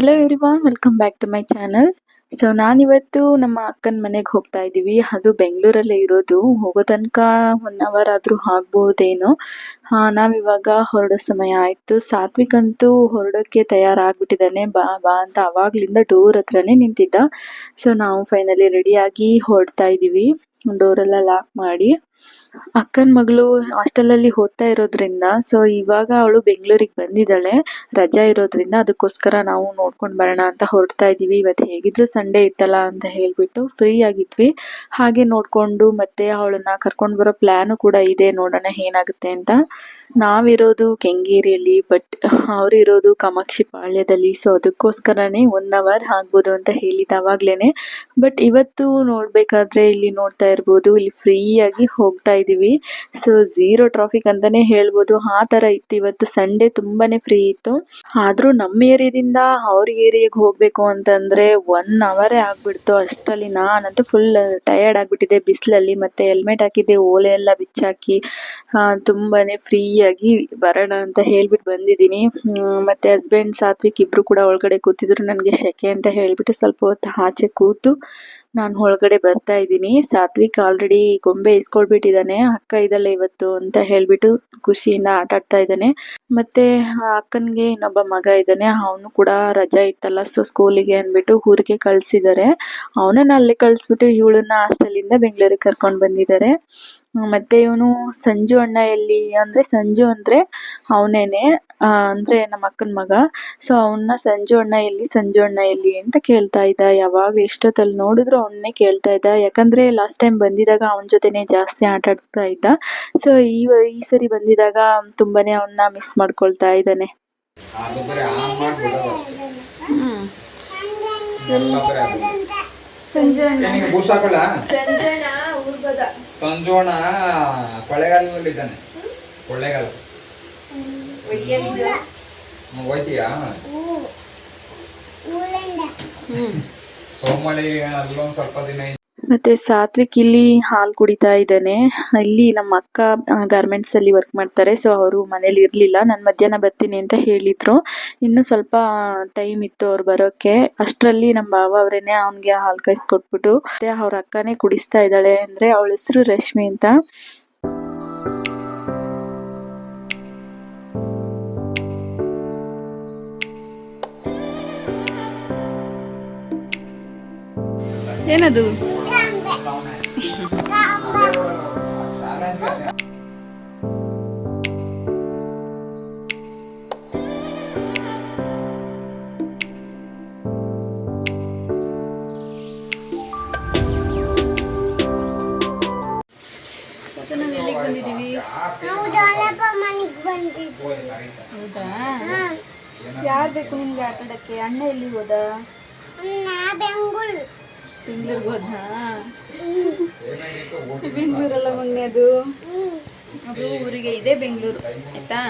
Hello everyone welcome back to my channel so ನಾನಿವತ್ತು ನಮ್ಮ ಅಕ್ಕನ ಮನೆಗೆ ಹೋಗ್ತಾ ಇದ್ದೀವಿ ಅದು ಬೆಂಗಳೂರಲ್ಲೇ ಇರೋದು. ಹೋಗೋ ತನಕ ಒನ್ ಅವರ್ ಆದರೂ ಆಗ್ಬೋದೇನೋ. ಹಾಂ, ನಾವಿವಾಗ ಹೊರಡೋ ಸಮಯ ಆಯಿತು. ಸಾತ್ವಿಕ್ ಅಂತೂ ಹೊರಡೋಕ್ಕೆ ತಯಾರಾಗ್ಬಿಟ್ಟಿದ್ದಾನೆ. ಬಾ ಬಾ ಅಂತ ಆವಾಗ್ಲಿಂದ ಡೋರ್ ಹತ್ರನೇ ನಿಂತಿದ್ದ. ಸೊ ನಾವು ಫೈನಲಿ ರೆಡಿಯಾಗಿ ಹೊರಡ್ತಾ ಇದ್ದೀವಿ ಡೋರೆಲ್ಲ ಲಾಕ್ ಮಾಡಿ. ಅಕ್ಕನ ಮಗಳು ಹಾಸ್ಟೆಲಲ್ಲಿ ಓದ್ತಾ ಇರೋದ್ರಿಂದ ಸೊ ಇವಾಗ ಅವಳು ಬೆಂಗಳೂರಿಗೆ ಬಂದಿದ್ದಾಳೆ. ರಜಾ ಇರೋದ್ರಿಂದ ಅದಕ್ಕೋಸ್ಕರ ನಾವು ನೋಡ್ಕೊಂಡು ಬರೋಣ ಅಂತ ಹೊರಡ್ತಾ ಇದ್ದೀವಿ ಇವತ್ತು ಹೇಗಿದ್ರು ಸಂಡೇ ಇತ್ತಲ್ಲ ಅಂತ ಹೇಳ್ಬಿಟ್ಟು ಫ್ರೀ ಆಗಿದ್ವಿ. ಹಾಗೆ ನೋಡಿಕೊಂಡು ಮತ್ತೆ ಅವಳನ್ನ ಕರ್ಕೊಂಡು ಬರೋ ಪ್ಲ್ಯಾನು ಕೂಡ ಇದೆ. ನೋಡೋಣ ಏನಾಗುತ್ತೆ ಅಂತ. ನಾವಿರೋದು ಕೆಂಗೇರಿಯಲ್ಲಿ ಬಟ್ ಅವರಿರೋದು ಕಾಮಾಕ್ಷಿ ಪಾಳ್ಯದಲ್ಲಿ ಸೊ ಅದಕ್ಕೋಸ್ಕರನೇ ಒನ್ ಅವರ್ ಆಗ್ಬೋದು ಅಂತ ಹೇಳಿದ್ದು ಅವಾಗ್ಲೇ ಬಟ್ ಇವತ್ತು ನೋಡಬೇಕಾದ್ರೆ ಇಲ್ಲಿ ನೋಡ್ತಾ ಇರ್ಬೋದು. ಇಲ್ಲಿ ಫ್ರೀಯಾಗಿ ಹೋಗ್ತಾ ಇದ್ದೀವಿ. ಸೊ ಝೀರೋ ಟ್ರಾಫಿಕ್ ಅಂತಲೇ ಹೇಳ್ಬೋದು. ಆ ಥರ ಇತ್ತು. ಇವತ್ತು ಸಂಡೇ ತುಂಬಾನೇ ಫ್ರೀ ಇತ್ತು. ಆದರೂ ನಮ್ಮ ಏರಿಯಾದಿಂದ ಅವ್ರ ಏರಿಯಾಗೆ ಹೋಗಬೇಕು ಅಂತಂದರೆ ಒನ್ ಅವರೇ ಆಗಿಬಿಡ್ತು ಅಷ್ಟರಲ್ಲಿ. ನಾನಂತೂ ಫುಲ್ ಟಯರ್ಡ್ ಆಗಿಬಿಟ್ಟಿದ್ದೆ. ಬಿಸಿಲಲ್ಲಿ ಮತ್ತು ಹೆಲ್ಮೆಟ್ ಹಾಕಿದ್ದೆ. ಓಲೆ ಎಲ್ಲ ಬಿಚ್ಚಾಕಿ ತುಂಬಾ ಫ್ರೀಯಾಗಿ ಬರೋಣ ಅಂತ ಹೇಳ್ಬಿಟ್ಟು ಬಂದಿದ್ದೀನಿ. ಮತ್ತು ಹಸ್ಬೆಂಡ್ ಸಾತ್ವಿಕ್ ಇಬ್ಬರು ಕೂಡ ಒಳಗಡೆ ಕೂತಿದ್ರು. ನನಗೆ ಶೆಕೆ ಅಂತ ಹೇಳಿಬಿಟ್ಟು ಸ್ವಲ್ಪ ಹೊತ್ತು ಆಚೆ ಕೂತು ನಾನು ಒಳಗಡೆ ಬರ್ತಾ ಇದ್ದೀನಿ. ಸಾತ್ವಿಕ್ ಆಲ್ರೆಡಿ ಗೊಂಬೆ ಇಸ್ಕೊಳ್ಬಿಟ್ಟಿದ್ದಾನೆ ಅಕ್ಕ ಇದಲ್ಲ ಇವತ್ತು ಅಂತ ಹೇಳ್ಬಿಟ್ಟು ಖುಷಿಯಿಂದ ಆಟ ಆಡ್ತಾ ಇದ್ದಾನೆ. ಮತ್ತೆ ಅಕ್ಕನಿಗೆ ಇನ್ನೊಬ್ಬ ಮಗ ಇದ್ದಾನೆ. ಅವನು ಕೂಡ ರಜಾ ಇತ್ತಲ್ಲ ಸೊ ಸ್ಕೂಲಿಗೆ ಅಂದ್ಬಿಟ್ಟು ಊರಿಗೆ ಕಳ್ಸಿದ್ದಾರೆ. ಅವನನ್ನ ಅಲ್ಲಿ ಕಳಿಸ್ಬಿಟ್ಟು ಇವಳನ್ನ ಹಾಸ್ಟೆಲಿಂದ ಬೆಂಗಳೂರಿಗೆ ಕರ್ಕೊಂಡು ಬಂದಿದ್ದಾರೆ. ಮತ್ತೆ ಇವನು ಸಂಜು ಅಣ್ಣ ಎಲ್ಲಿ ಅಂದರೆ ಸಂಜು ಅಂದರೆ ಅವನೇನೆ ಅಂದರೆ ನಮ್ಮ ಅಕ್ಕನ ಮಗ. ಸೊ ಅವನ್ನ ಸಂಜು ಅಣ್ಣ ಎಲ್ಲಿ ಸಂಜು ಅಣ್ಣ ಎಲ್ಲಿ ಅಂತ ಕೇಳ್ತಾ ಇದ್ದ. ಯಾವಾಗ ಎಷ್ಟೊತ್ತಲ್ಲಿ ನೋಡಿದ್ರು ಅವನ್ನೇ ಕೇಳ್ತಾ ಇದ್ದ. ಯಾಕಂದರೆ ಲಾಸ್ಟ್ ಟೈಮ್ ಬಂದಿದ್ದಾಗ ಅವನ ಜೊತೆನೇ ಜಾಸ್ತಿ ಆಟ ಆಡ್ತಾ ಇದ್ದ. ಸೊ ಈ ಈ ಸರಿ ಬಂದಿದ್ದಾಗ ತುಂಬಾ ಅವನ್ನ ಮಿಸ್ ಮಾಡ್ಕೊಳ್ತಾ ಇದ್ದಾನೆ. ಸಂಜಣ್ಣ ಸಂಜಣ್ಣ ಊರ್ಗದ ಸಂಜು ಅಣ್ಣ. ಸಂಜಣ ಕೊಳ್ಳೆಗಾಲದಲ್ಲಿದ್ದಾನೆ ಕೊಳ್ಳೆಗಾಲ. ಹೋಯ್ತೀಯಾ ಸೋಮಳಿ ಅಲ್ಲೊಂದು ಸ್ವಲ್ಪ ದಿನ ಮತ್ತೆ ಸಾತ್ವಿಕ್ ಇಲ್ಲಿ ಹಾಲು ಕುಡಿತಾ ಇದ್ದಾನೆ. ಇಲ್ಲಿ ನಮ್ಮ ಅಕ್ಕ ಗಾರ್ಮೆಂಟ್ಸ್ ಅಲ್ಲಿ ವರ್ಕ್ ಮಾಡ್ತಾರೆ. ಸೊ ಅವರು ಮನೇಲಿ ಇರಲಿಲ್ಲ. ನಾನು ಮಧ್ಯಾಹ್ನ ಬರ್ತೀನಿ ಅಂತ ಹೇಳಿದ್ರು. ಇನ್ನು ಸ್ವಲ್ಪ ಟೈಮ್ ಇತ್ತು ಅವ್ರು ಬರೋಕ್ಕೆ ಅಷ್ಟರಲ್ಲಿ ನಮ್ಮ ಬಾವ ಅವರೇನೆ ಅವನಿಗೆ ಹಾಲು ಕಾಯಿಸ್ಕೊಟ್ಬಿಟ್ಟು, ಮತ್ತೆ ಅವ್ರ ಅಕ್ಕನೇ ಕುಡಿಸ್ತಾ ಇದ್ದಾಳೆ ಅಂದ್ರೆ ಅವಳ ಹೆಸರು ರಶ್ಮಿ ಅಂತ. ಏನದು? ಹೌದಾ ಯಾರು ಬೇಕು ನಿಮ್ಗೆ ಆಟ ಆಡಕ್ಕೆ ಅಣ್ಣ ಎಲ್ಲಿಗೆ ಹೋದ? ಬೆಂಗ್ಳೂರಿಗೆ ಹೋದ್ನಾ? ಬೆಂಗಳೂರಲ್ಲ ಮೊನ್ನೆ ಅದು? ಅದು ಊರಿಗೆ ಇದೆ ಬೆಂಗಳೂರು ಆಯ್ತಾ?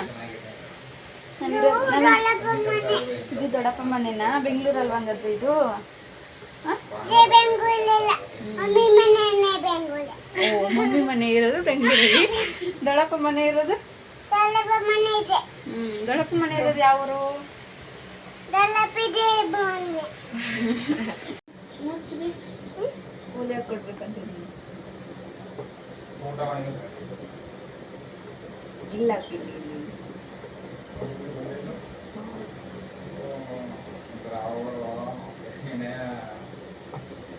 ಇದು ದೊಡ್ಡಪ್ಪ ಮನೆನಾ ಬೆಂಗಳೂರಲ್ವಾ ಹಂಗಾದ್ರೆ ಇದು? ಮಮ್ಮಿ ಮನೆ ಇರೋದು ಬೆಂಗಳೂರಲ್ಲಿ. ದೊಡ್ಡಪ್ಪ ಮನೆ ಇರೋದು ಹ್ಮ್ ದೊಡ್ಡಪ್ಪ ಮನೆ ಇರೋದು ಯಾವ ಊರು ಕೂಲಿ ಕೊಡ್ಬೇಕಂತ ಇಲ್ಲ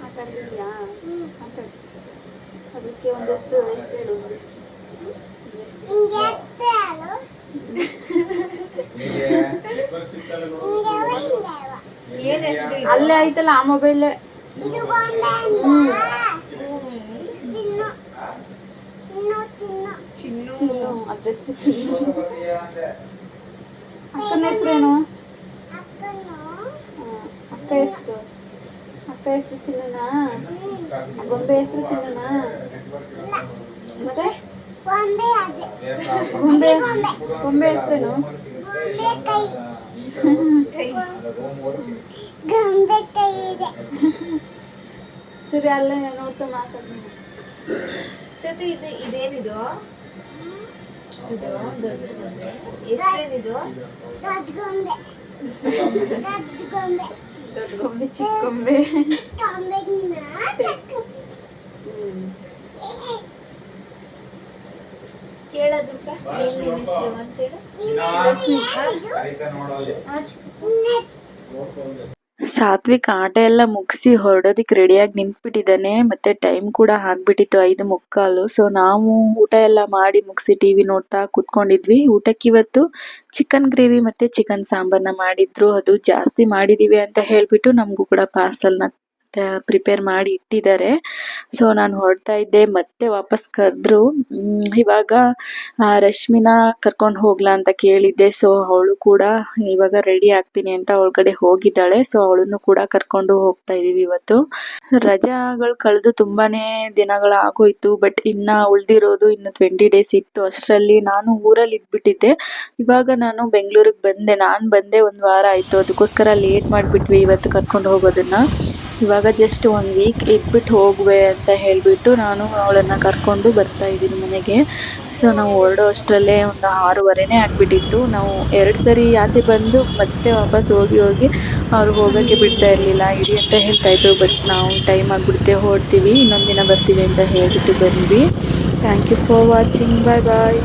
ಮಾತಾಡ್ತಿದ್ಯಾ? ಮಾತಾಡು. ಅದಕ್ಕೆ ಒಂದಷ್ಟು ಹೆಸರು ಹೇಳು ಒಂದಷ್ಟು ಏನ್ ಹೆಸರು ಅಲ್ಲೇ ಐತಲ್ಲ ಆ ಮೊಬೈಲ್ ಅಡ್ರೆಸ್ ಅಕ್ಕನ ಹೆಸರೇನು ಅಕ್ಕ ಹೆಸರು ಅಕ್ಕ ಹೆಸರು ಚಿನ್ನನ ಗೊಂಬೆ ಹೆಸರು ಚಿನ್ನನ ಮತ್ತೆ ಗೊಂಬೆ ಗೊಂಬೆ ಹೆಸರೇನು ಸರಿ ಅಲ್ಲೇ ನೋಡ್ತಾ ಮಾತಾಡ್ತೀನಿ. ಸತಿ ಇದು ಇದೇನಿದು? ಇದು ದೊಡ್ಡ ಗೊಂಬೆ ಹೆಸರೇನಿದು ದೊಡ್ಡ ಗೊಂಬೆ ಚಿಕ್ಕ ಗೊಂಬೆ ಕೇಳೋದಕ್ಕ ಏನ್ ನಿನ್ ಹೆಸರು ಅಂತೇಳಿ ಕರೀತಾ ನೋಡೋದು ಸಾತ್ವಿಕ್ ಆಟ ಎಲ್ಲ ಮುಗಿಸಿ ಹೊರಡೋದಿಕ್ಕೆ ರೆಡಿಯಾಗಿ ನಿಂತ್ಬಿಟ್ಟಿದ್ದಾನೆ ಮತ್ತೆ ಟೈಮ್ ಕೂಡ ಆಗ್ಬಿಟ್ಟಿತ್ತು ಐದು ಮುಕ್ಕಾಲು. ಸೊ ನಾವು ಊಟ ಎಲ್ಲ ಮಾಡಿ ಮುಗಿಸಿ ಟಿವಿ ನೋಡ್ತಾ ಕೂತ್ಕೊಂಡಿದ್ವಿ. ಊಟಕ್ಕೆ ಇವತ್ತು ಚಿಕನ್ ಗ್ರೇವಿ ಮತ್ತೆ ಚಿಕನ್ ಸಾಂಬಾರ್ನ ಮಾಡಿದ್ರು. ಅದು ಜಾಸ್ತಿ ಮಾಡಿದೀವಿ ಅಂತ ಹೇಳ್ಬಿಟ್ಟು ನಮಗೂ ಕೂಡ ಪಾರ್ಸಲ್ನ ಪ್ರಿಪೇರ್ ಮಾಡಿ ಇಟ್ಟಿದ್ದಾರೆ. ಸೊ ನಾನು ಹೊರಡ್ತಾ ಇದ್ದೆ. ಮತ್ತೆ ವಾಪಸ್ ಕರೆದ್ರು. ಇವಾಗ ರಶ್ಮಿನ ಕರ್ಕೊಂಡು ಹೋಗ್ಲಾ ಅಂತ ಕೇಳಿದ್ದೆ. ಸೊ ಅವಳು ಕೂಡ ಇವಾಗ ರೆಡಿ ಆಗ್ತೀನಿ ಅಂತ ಒಳಗಡೆ ಹೋಗಿದ್ದಾಳೆ. ಸೊ ಅವಳನ್ನು ಕೂಡ ಕರ್ಕೊಂಡು ಹೋಗ್ತಾ ಇದೀವಿ ಇವತ್ತು. ರಜಾಗಳು ಕಳೆದು ತುಂಬಾನೇ ದಿನಗಳು ಆಗೋಯ್ತು. ಬಟ್ ಇನ್ನ ಉಳಿದಿರೋದು ಇನ್ನು ಟ್ವೆಂಟಿ ಡೇಸ್ ಇತ್ತು. ಅಷ್ಟರಲ್ಲಿ ನಾನು ಊರಲ್ಲಿ ಇದ್ಬಿಟ್ಟಿದ್ದೆ. ಇವಾಗ ನಾನು ಬೆಂಗಳೂರಿಗೆ ಬಂದೆ. ನಾನು ಬಂದೆ ಒಂದು ವಾರ ಆಯ್ತು. ಅದಕ್ಕೋಸ್ಕರ ಲೇಟ್ ಮಾಡಿಬಿಟ್ವಿ ಇವತ್ತು ಕರ್ಕೊಂಡು ಹೋಗೋದನ್ನ. ಇವಾಗ ಜಸ್ಟ್ ಒನ್ ವೀಕ್ ಇದ್ಬಿಟ್ಟು ಹೋಗುವೆ ಅಂತ ಹೇಳಿಬಿಟ್ಟು ನಾನು ಅವಳನ್ನು ಕರ್ಕೊಂಡು ಬರ್ತಾ ಇದ್ದೀನಿ ಮನೆಗೆ. ಸೊ ನಾವು ಹೊರಡೋ ಅಷ್ಟರಲ್ಲೇ ಒಂದು ಆರೂವರೆನೇ ಆಗಿಬಿಟ್ಟಿತ್ತು. ನಾವು ಎರಡು ಸರಿ ಆಚೆ ಬಂದು ಮತ್ತೆ ವಾಪಸ್ ಹೋಗಿ ಹೋಗಿ ಅವ್ರು ಹೋಗೋಕ್ಕೆ ಬಿಡ್ತಾ ಇರಲಿಲ್ಲ. ಇರಿ ಅಂತ ಹೇಳ್ತಾ ಇದ್ರು ಬಟ್ ನಾವು ಟೈಮ್ ಆಗಿಬಿಡುತ್ತೆ ಹೊರಡ್ತೀವಿ. ಇನ್ನೊಂದು ದಿನ ಬರ್ತೀವಿ ಅಂತ ಹೇಳಿಬಿಟ್ಟು ಬಂದ್ವಿ. Thank you for watching bye bye